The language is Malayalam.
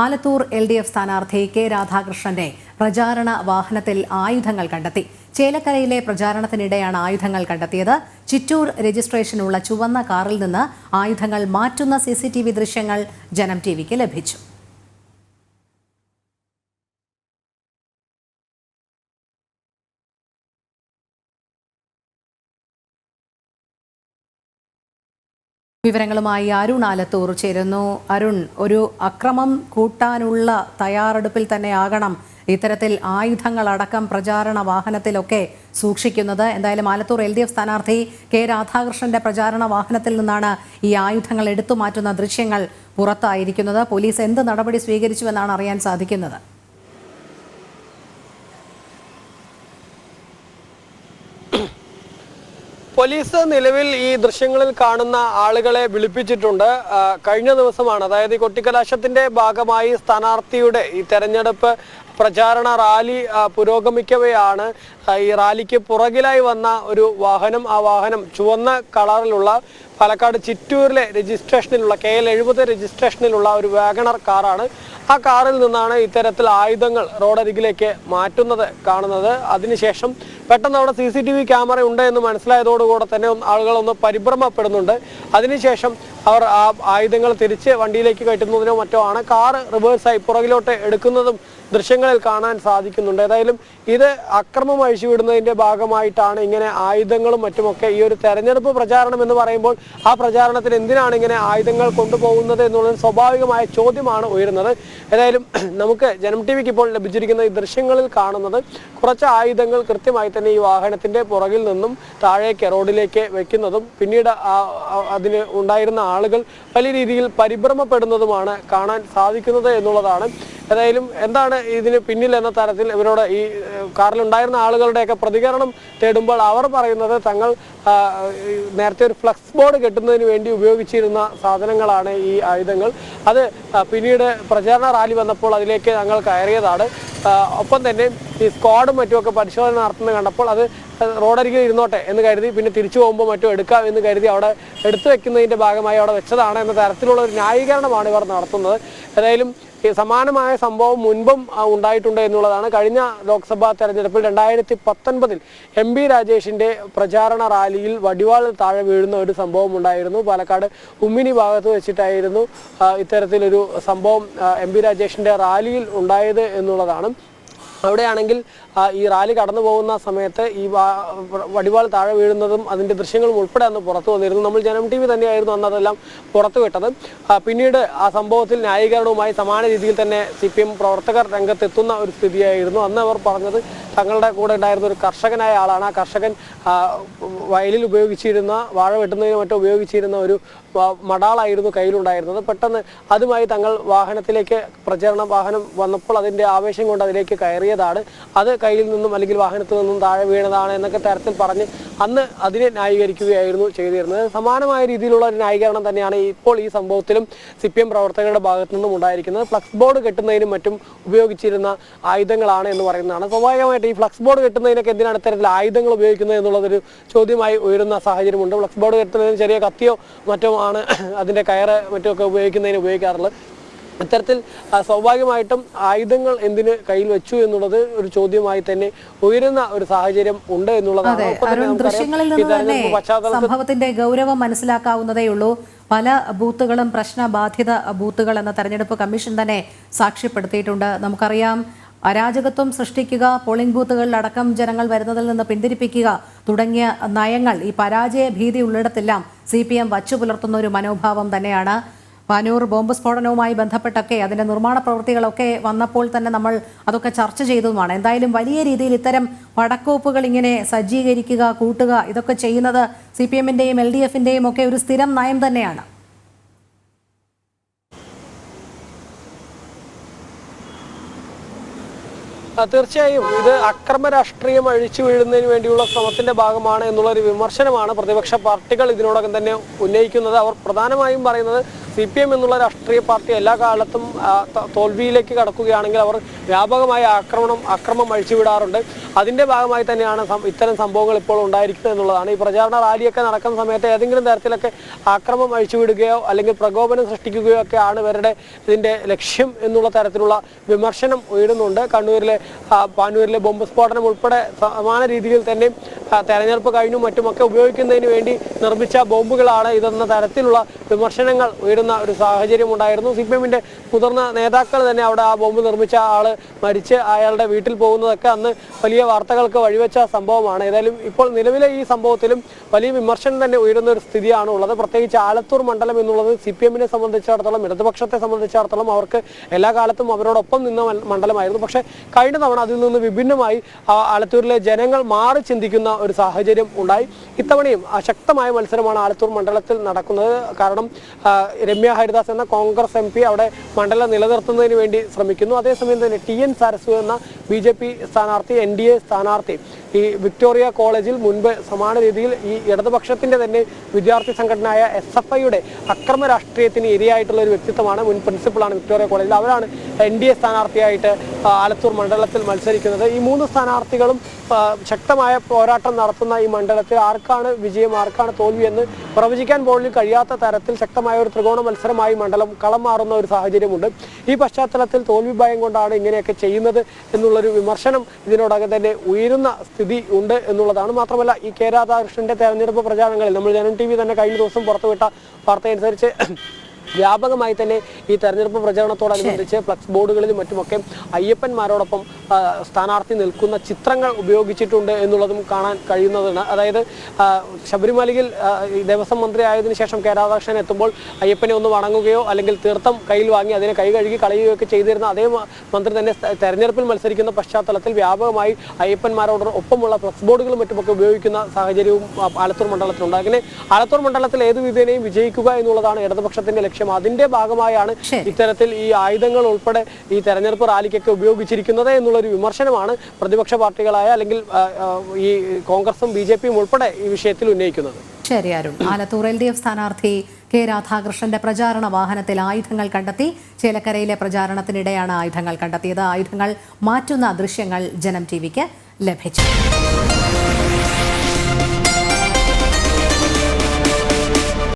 ആലത്തൂർ എൽ ഡി എഫ് സ്ഥാനാർത്ഥി കെ രാധാകൃഷ്ണന്റെ പ്രചാരണ വാഹനത്തിൽ ആയുധങ്ങൾ കണ്ടെത്തി. ചേലക്കരയിലെ പ്രചാരണത്തിനിടെയാണ് ആയുധങ്ങൾ കണ്ടെത്തിയത്. ചിറ്റൂർ രജിസ്ട്രേഷനുള്ള ചുവന്ന കാറിൽ നിന്ന് ആയുധങ്ങൾ മാറ്റുന്ന സി ദൃശ്യങ്ങൾ ജനം ടിവിക്ക് ലഭിച്ചു. വിവരങ്ങളുമായി അരുൺ ആലത്തൂർ ചേരുന്നു. അരുൺ ഒരു അക്രമം കൂട്ടാനുള്ള തയ്യാറെടുപ്പിൽ തന്നെ ആകണം ഇത്തരത്തിൽ ആയുധങ്ങൾ അടക്കം പ്രചാരണ വാഹനത്തിലൊക്കെ സൂക്ഷിക്കുന്നത്. എന്തായാലും ആലത്തൂർ എൽ ഡി എഫ് സ്ഥാനാർത്ഥി കെ രാധാകൃഷ്ണന്റെ പ്രചാരണ വാഹനത്തിൽ നിന്നാണ് ഈ ആയുധങ്ങൾ എടുത്തു മാറ്റുന്ന ദൃശ്യങ്ങൾ പുറത്തായിരിക്കുന്നത്. പോലീസ് എന്ത് നടപടി സ്വീകരിച്ചുവെന്നാണ് അറിയാൻ സാധിക്കുന്നത്. പോലീസ് നിലവിൽ ഈ ദൃശ്യങ്ങളിൽ കാണുന്ന ആളുകളെ വിളിപ്പിച്ചിട്ടുണ്ട്. കഴിഞ്ഞ ദിവസമാണ്. അതായത് ഈ കൊട്ടിക്കലാശത്തിന്റെ ഭാഗമായി സ്ഥാനാർത്ഥിയുടെ ഈ തെരഞ്ഞെടുപ്പ് പ്രചാരണ റാലി പുരോഗമിക്കവെയാണ്. ഈ റാലിക്ക് പുറകിലായി വന്ന ഒരു വാഹനം ആ വാഹനം ചുവന്ന കളറിലുള്ള പാലക്കാട് ചിറ്റൂരിലെ രജിസ്ട്രേഷനിലുള്ള കെ എൽ എഴുപത് രജിസ്ട്രേഷനിലുള്ള ഒരു വാഗണർ കാറാണ്. ആ കാറിൽ നിന്നാണ് ഇത്തരത്തിൽ ആയുധങ്ങൾ റോഡരികിലേക്ക് മാറ്റുന്നത് കാണുന്നത്. അതിനുശേഷം പെട്ടെന്ന് അവിടെ C C T V camera ഉണ്ട് എന്ന് മനസ്സിലായതോടുകൂടെ തന്നെ ആളുകളൊന്ന് പരിഭ്രമപ്പെടുന്നുണ്ട്. അതിനുശേഷം അവർ ആ ആയുധങ്ങൾ തിരിച്ച് വണ്ടിയിലേക്ക് കയറ്റുന്നതിനോ മറ്റോ ആണ്. കാറ് റിവേഴ്സായി പുറകിലോട്ട് എടുക്കുന്നതും ദൃശ്യങ്ങളിൽ കാണാൻ സാധിക്കുന്നുണ്ട്. ഏതായാലും ഇത് അക്രമം അഴിച്ചുവിടുന്നതിന്റെ ഭാഗമായിട്ടാണ് ഇങ്ങനെ ആയുധങ്ങളും മറ്റുമൊക്കെ ഈ ഒരു തെരഞ്ഞെടുപ്പ് പ്രചാരണം എന്ന് പറയുമ്പോൾ ആ പ്രചാരണത്തിൽ എന്തിനാണ് ഇങ്ങനെ ആയുധങ്ങൾ കൊണ്ടുപോകുന്നത് എന്നുള്ളത് സ്വാഭാവികമായ ചോദ്യമാണ് ഉയരുന്നത്. ഏതായാലും നമുക്ക് ജനം ടി വിക്ക് ഇപ്പോൾ ലഭിച്ചിരിക്കുന്ന ഈ ദൃശ്യങ്ങളിൽ കാണുന്നത് കുറച്ച് ആയുധങ്ങൾ കൃത്യമായി തന്നെ ഈ വാഹനത്തിന്റെ പുറകിൽ നിന്നും താഴേക്ക് റോഡിലേക്ക് വെക്കുന്നതും പിന്നീട് അതിന് ഉണ്ടായിരുന്ന ആളുകൾ വലിയ രീതിയിൽ പരിഭ്രമപ്പെടുന്നതുമാണ് കാണാൻ സാധിക്കുന്നത് എന്നുള്ളതാണ്. ഏതായാലും എന്താണ് ഇതിന് പിന്നിൽ എന്ന തരത്തിൽ ഇവരോട് ഈ കാറിലുണ്ടായിരുന്ന ആളുകളുടെയൊക്കെ പ്രതികരണം തേടുമ്പോൾ അവർ പറയുന്നത് തങ്ങൾ നേരത്തെ ഒരു ഫ്ലക്സ് ബോർഡ് കെട്ടുന്നതിന് വേണ്ടി ഉപയോഗിച്ചിരുന്ന സാധനങ്ങളാണ് ഈ ആയുധങ്ങൾ. അത് പിന്നീട് പ്രചാരണ റാലി വന്നപ്പോൾ അതിലേക്ക് ഞങ്ങൾ കയറിയതാണ്. ഒപ്പം തന്നെ ഈ സ്ക്വാഡും മറ്റുമൊക്കെ പരിശോധന നടത്തുന്നത് കണ്ടപ്പോൾ അത് റോഡരികിൽ ഇരുന്നോട്ടെ എന്ന് കരുതി പിന്നെ തിരിച്ചു പോകുമ്പോൾ മറ്റും എടുക്കാം എന്ന് കരുതി അവിടെ എടുത്തു വെക്കുന്നതിന്റെ ഭാഗമായി അവിടെ വെച്ചതാണ് എന്ന തരത്തിലുള്ള ഒരു ന്യായീകരണമാണ് ഇവർ നടത്തുന്നത്. ഏതായാലും സമാനമായ സംഭവം മുൻപും ഉണ്ടായിട്ടുണ്ട് എന്നുള്ളതാണ്. കഴിഞ്ഞ ലോക്സഭാ തെരഞ്ഞെടുപ്പിൽ രണ്ടായിരത്തി പത്തൊൻപതിൽ എം ബി രാജേഷിന്റെ പ്രചാരണ റാലിയിൽ വടിവാൾ താഴെ വീഴുന്ന ഒരു സംഭവം ഉണ്ടായിരുന്നു. പാലക്കാട് ഉമ്മിനി ഭാഗത്ത് വെച്ചിട്ടായിരുന്നു ഇത്തരത്തിലൊരു സംഭവം എം ബി രാജേഷിന്റെ റാലിയിൽ ഉണ്ടായത് എന്നുള്ളതാണ്. അവിടെയാണെങ്കിൽ ഈ റാലി കടന്നു പോകുന്ന സമയത്ത് ഈ വടിവാൾ താഴെ വീഴുന്നതും അതിന്റെ ദൃശ്യങ്ങളും ഉൾപ്പെടെ അന്ന് പുറത്തു വന്നിരുന്നു. നമ്മൾ ജനം ടി വി തന്നെയായിരുന്നു അന്ന് അതെല്ലാം പുറത്തുവിട്ടത് പിന്നീട് ആ സംഭവത്തിൽ ന്യായീകരണവുമായി സമാന രീതിയിൽ തന്നെ സി പി എം പ്രവർത്തകർ രംഗത്തെത്തുന്ന ഒരു സ്ഥിതിയായിരുന്നു. അന്ന് അവർ പറഞ്ഞത് തങ്ങളുടെ കൂടെ ഉണ്ടായിരുന്ന ഒരു കർഷകനായ ആളാണ്. ആ കർഷകൻ വയലിൽ ഉപയോഗിച്ചിരുന്ന വാഴ വെട്ടുന്നതിന് മറ്റും ഉപയോഗിച്ചിരുന്ന ഒരു മടാളായിരുന്നു കയ്യിലുണ്ടായിരുന്നത്. പെട്ടെന്ന് അതുമായി തങ്ങൾ വാഹനത്തിലേക്ക് പ്രചരണ വാഹനം വന്നപ്പോൾ അതിന്റെ ആവേശം കൊണ്ട് അതിലേക്ക് കയറിയതാണ്. അത് കയ്യിൽ നിന്നും അല്ലെങ്കിൽ വാഹനത്തിൽ നിന്നും താഴെ വീണതാണ് എന്നൊക്കെ തരത്തിൽ പറഞ്ഞ് അന്ന് അതിനെ ന്യായീകരിക്കുകയായിരുന്നു ചെയ്തിരുന്നത്. സമാനമായ രീതിയിലുള്ള ഒരു ന്യായീകരണം തന്നെയാണ് ഇപ്പോൾ ഈ സംഭവത്തിലും സി പി എം പ്രവർത്തകരുടെ ഭാഗത്തു നിന്നും ഉണ്ടായിരിക്കുന്നത്. ഫ്ലക്സ് ബോർഡ് കെട്ടുന്നതിനും മറ്റും ഉപയോഗിച്ചിരുന്ന ആയുധങ്ങളാണ് എന്ന് പറയുന്നതാണ്. സ്വാഭാവികമായിട്ട് ഈ ഫ്ലക്സ് ബോർഡ് കെട്ടുന്നതിനൊക്കെ എന്തിനാണ് ഇത്തരത്തിൽ ആയുധങ്ങൾ ഉപയോഗിക്കുന്നത് എന്നുള്ളതൊരു ചോദ്യമായി ഉയരുന്ന സാഹചര്യമുണ്ട്. ഫ്ലക്സ് ബോർഡ് കെട്ടുന്നതിന് ചെറിയ കത്തിയോ മറ്റോ ആണ് അതിന്റെ കയറ് മറ്റുമൊക്കെ ഉപയോഗിക്കുന്നതിന് ഉപയോഗിക്കാറുള്ളത്. ഇത്തരത്തിൽ സൗഭാഗ്യമായിട്ടും സ്വാഭാവികമായിട്ടും ആയുധങ്ങൾ എന്തിന് കയ്യിൽ വെച്ചു എന്നുള്ളത് ഒരു ചോദ്യമായി തന്നെ ഉയരുന്ന ഒരു സാഹചര്യം ഉണ്ട് എന്നുള്ളതാണ്. ദൃശ്യങ്ങളിൽ നിന്ന് തന്നെ സംഭവത്തിന്റെ ഗൗരവം മനസ്സിലാക്കാവുന്നതേ ഉള്ളൂ. പല ബൂത്തുകളും പ്രശ്നബാധിത ബൂത്തുകൾ എന്ന തെരഞ്ഞെടുപ്പ് കമ്മീഷൻ തന്നെ സാക്ഷ്യപ്പെടുത്തിയിട്ടുണ്ട്. നമുക്കറിയാം അരാജകത്വം സൃഷ്ടിക്കുക പോളിംഗ് ബൂത്തുകളിൽ അടക്കം ജനങ്ങൾ വരുന്നതിൽ നിന്ന് പിന്തിരിപ്പിക്കുക തുടങ്ങിയ നയങ്ങൾ ഈ പരാജയ ഭീതി ഉള്ളിടത്തെല്ലാം സി പി എം വച്ചു പുലർത്തുന്ന ഒരു മനോഭാവം തന്നെയാണ്. പാനൂർ ബോംബ് സ്ഫോടനവുമായി ബന്ധപ്പെട്ടൊക്കെ അതിന്റെ നിർമ്മാണ പ്രവൃത്തികളൊക്കെ വന്നപ്പോൾ തന്നെ നമ്മൾ അതൊക്കെ ചർച്ച ചെയ്തതുമാണ്. എന്തായാലും വലിയ രീതിയിൽ ഇത്തരം പടക്കോപ്പുകൾ ഇങ്ങനെ സജ്ജീകരിക്കുക കൂട്ടുക ഇതൊക്കെ ചെയ്യുന്നത് സി പി എൽ ഡി ഒക്കെ ഒരു സ്ഥിരം നയം തന്നെയാണ്. തീർച്ചയായും ഇത് അക്രമ രാഷ്ട്രീയം അഴിച്ചു വീഴുന്നതിന് വേണ്ടിയുള്ള ശ്രമത്തിന്റെ ഭാഗമാണ് എന്നുള്ള ഒരു വിമർശനമാണ് പ്രതിപക്ഷ പാർട്ടികൾ ഇതിനോടകം തന്നെ ഉന്നയിക്കുന്നത്. അവർ പ്രധാനമായും പറയുന്നത് സി പി എം എന്നുള്ള രാഷ്ട്രീയ പാർട്ടി എല്ലാ കാലത്തും തോൽവിയിലേക്ക് കടക്കുകയാണെങ്കിൽ അവർ വ്യാപകമായ ആക്രമണം അക്രമം അഴിച്ചുവിടാറുണ്ട്. അതിന്റെ ഭാഗമായി തന്നെയാണ് ഇത്തരം സംഭവങ്ങൾ ഇപ്പോൾ ഉണ്ടായിരിക്കുന്നത് എന്നുള്ളതാണ്. ഈ പ്രചാരണ റാലിയൊക്കെ നടക്കുന്ന സമയത്ത് ഏതെങ്കിലും തരത്തിലൊക്കെ ആക്രമം അഴിച്ചുവിടുകയോ അല്ലെങ്കിൽ പ്രകോപനം സൃഷ്ടിക്കുകയോ ഒക്കെ ആണ് ഇവരുടെ ഇതിന്റെ ലക്ഷ്യം എന്നുള്ള തരത്തിലുള്ള വിമർശനം ഉയരുന്നുണ്ട്. കണ്ണൂരിലെ പാനൂരിലെ ബോംബ് സ്ഫോടനം ഉൾപ്പെടെ സമാന രീതിയിൽ തന്നെ തെരഞ്ഞെടുപ്പ് കഴിഞ്ഞും മറ്റുമൊക്കെ ഉപയോഗിക്കുന്നതിന് വേണ്ടി നിർമ്മിച്ച ബോംബുകളാണ് ഇതെന്ന തരത്തിലുള്ള വിമർശനങ്ങൾ ഉയരുന്ന ഒരു സാഹചര്യം ഉണ്ടായിരുന്നു. സി പി എമ്മിന്റെ മുതിർന്ന നേതാക്കൾ തന്നെ അവിടെ ആ ബോംബ് നിർമ്മിച്ച ആൾ മരിച്ച് അയാളുടെ വീട്ടിൽ പോകുന്നതൊക്കെ അന്ന് വലിയ വാർത്തകൾക്ക് വഴിവെച്ച സംഭവമാണ്. ഏതായാലും ഇപ്പോൾ നിലവിലെ ഈ സംഭവത്തിലും വലിയ വിമർശനം തന്നെ ഉയരുന്ന ഒരു സ്ഥിതിയാണ് ഉള്ളത്. പ്രത്യേകിച്ച് ആലത്തൂർ മണ്ഡലം എന്നുള്ളത് സി പി എമ്മിനെ സംബന്ധിച്ചിടത്തോളം ഇടതുപക്ഷത്തെ സംബന്ധിച്ചിടത്തോളം അവർക്ക് എല്ലാ കാലത്തും അവരോടൊപ്പം നിന്ന മണ്ഡലമായിരുന്നു. പക്ഷേ കഴിഞ്ഞ തവണ അതിൽ നിന്ന് വിഭിന്നമായി ആലത്തൂരിലെ ജനങ്ങൾ മാറി ചിന്തിക്കുന്ന ഒരു സാഹചര്യം ഉണ്ടായി. ഇത്തവണയും ശക്തമായ മത്സരമാണ് ആലത്തൂർ മണ്ഡലത്തിൽ നടക്കുന്നത്. കാരണം രമ്യ ഹരിദാസ് എന്ന കോൺഗ്രസ് എം പി അവിടെ മണ്ഡലം നിലനിർത്തുന്നതിന് വേണ്ടി ശ്രമിക്കുന്നു. അതേസമയം തന്നെ ടി എൻ സരസു എന്ന ബി ജെ പി സ്ഥാനാർത്ഥി എൻ ഡി എ സ്ഥാനാർത്ഥി ഈ വിക്ടോറിയ കോളേജിൽ മുൻപ് സമാന രീതിയിൽ ഈ ഇടതുപക്ഷത്തിന്റെ തന്നെ വിദ്യാർത്ഥി സംഘടനയായ എസ് എഫ് ഐയുടെ അക്രമ രാഷ്ട്രീയത്തിന് ഇരയായിട്ടുള്ള ഒരു വ്യക്തിത്വമാണ് മുൻ പ്രിൻസിപ്പളാണ് വിക്ടോറിയ കോളേജിൽ. അവരാണ് എൻ ഡി എ സ്ഥാനാർത്ഥിയായിട്ട് ആലത്തൂർ മണ്ഡലത്തിൽ മത്സരിക്കുന്നത്. ഈ മൂന്ന് സ്ഥാനാർത്ഥികളും ശക്തമായ പോരാട്ടം നടത്തുന്ന ഈ മണ്ഡലത്തിൽ ആർക്കാണ് വിജയം ആർക്കാണ് തോൽവി എന്ന് പ്രവചിക്കാൻ പോലും കഴിയാത്ത തരത്തിൽ ശക്തമായ ഒരു ത്രികോണ മത്സരമായി മണ്ഡലം കളം മാറുന്ന ഒരു സാഹചര്യമുണ്ട്. ഈ പശ്ചാത്തലത്തിൽ തോൽവി ഭയം കൊണ്ടാണ് ഇങ്ങനെയൊക്കെ ചെയ്യുന്നത് എന്നുള്ളൊരു വിമർശനം ഇതിനോടകം തന്നെ ഉയരുന്ന സ്ഥിതി ഉണ്ട് എന്നുള്ളതാണ്. മാത്രമല്ല ഈ കെ രാധാകൃഷ്ണന്റെ തെരഞ്ഞെടുപ്പ് പ്രചാരണങ്ങളിൽ നമ്മൾ ജനം ടി വി തന്നെ കഴിഞ്ഞ ദിവസം പുറത്തുവിട്ട വാർത്തയനുസരിച്ച് വ്യാപകമായി തന്നെ ഈ തെരഞ്ഞെടുപ്പ് പ്രചരണത്തോടനുബന്ധിച്ച് ഫ്ലക്സ് ബോർഡുകളിലും മറ്റുമൊക്കെ അയ്യപ്പന്മാരോടൊപ്പം സ്ഥാനാർത്ഥി നിൽക്കുന്ന ചിത്രങ്ങൾ ഉപയോഗിച്ചിട്ടുണ്ട് എന്നുള്ളതും കാണാൻ കഴിയുന്നതാണ്. അതായത് ശബരിമലയിൽ ദേവസ്വം മന്ത്രി ആയതിനു ശേഷം കെ രാധാകൃഷ്ണൻ എത്തുമ്പോൾ അയ്യപ്പനെ ഒന്ന് വണങ്ങുകയോ അല്ലെങ്കിൽ തീർത്ഥം കയ്യിൽ വാങ്ങി അതിനെ കൈ കഴുകി കളയുകയോ ഒക്കെ ചെയ്തിരുന്ന അതേ മന്ത്രി തന്നെ തെരഞ്ഞെടുപ്പിൽ മത്സരിക്കുന്ന പശ്ചാത്തലത്തിൽ വ്യാപകമായി അയ്യപ്പന്മാരോട് ഒപ്പമുള്ള ഫ്ലക്സ് ബോർഡുകളും മറ്റുമൊക്കെ ഉപയോഗിക്കുന്ന സാഹചര്യവും ആലത്തൂർ മണ്ഡലത്തിലുണ്ട്. അങ്ങനെ ആലത്തൂർ മണ്ഡലത്തിൽ ഏത് വിധേനയും വിജയിക്കുക എന്നുള്ളതാണ് ഇടതുപക്ഷത്തിന്റെ ലക്ഷ്യം. അതിന്റെ ഭാഗമായാണ് ഇത്തരത്തിൽ ഈ ആയുധങ്ങൾ ഉൾപ്പെടെ ഈ തെരഞ്ഞെടുപ്പ് റാലിക്കൊക്കെ ഉപയോഗിച്ചിരിക്കുന്നത് എന്നുള്ളൊരു വിമർശനമാണ് പ്രതിപക്ഷ പാർട്ടികളായ അല്ലെങ്കിൽ ഈ കോൺഗ്രസും ബി ജെ പിയും ഉൾപ്പെടെ ഈ വിഷയത്തിൽ ഉന്നയിക്കുന്നത്. ശരി Arun. Alathur L D F സ്ഥാനാർത്ഥി കെ രാധാകൃഷ്ണന്റെ പ്രചാരണ വാഹനത്തിൽ ആയുധങ്ങൾ കണ്ടെത്തി. ചേലക്കരയിലെ പ്രചാരണത്തിനിടെയാണ് ആയുധങ്ങൾ കണ്ടെത്തിയത്. ആയുധങ്ങൾ മാറ്റുന്ന ദൃശ്യങ്ങൾ ജനം ടി വിക്ക് ലഭിച്ചു.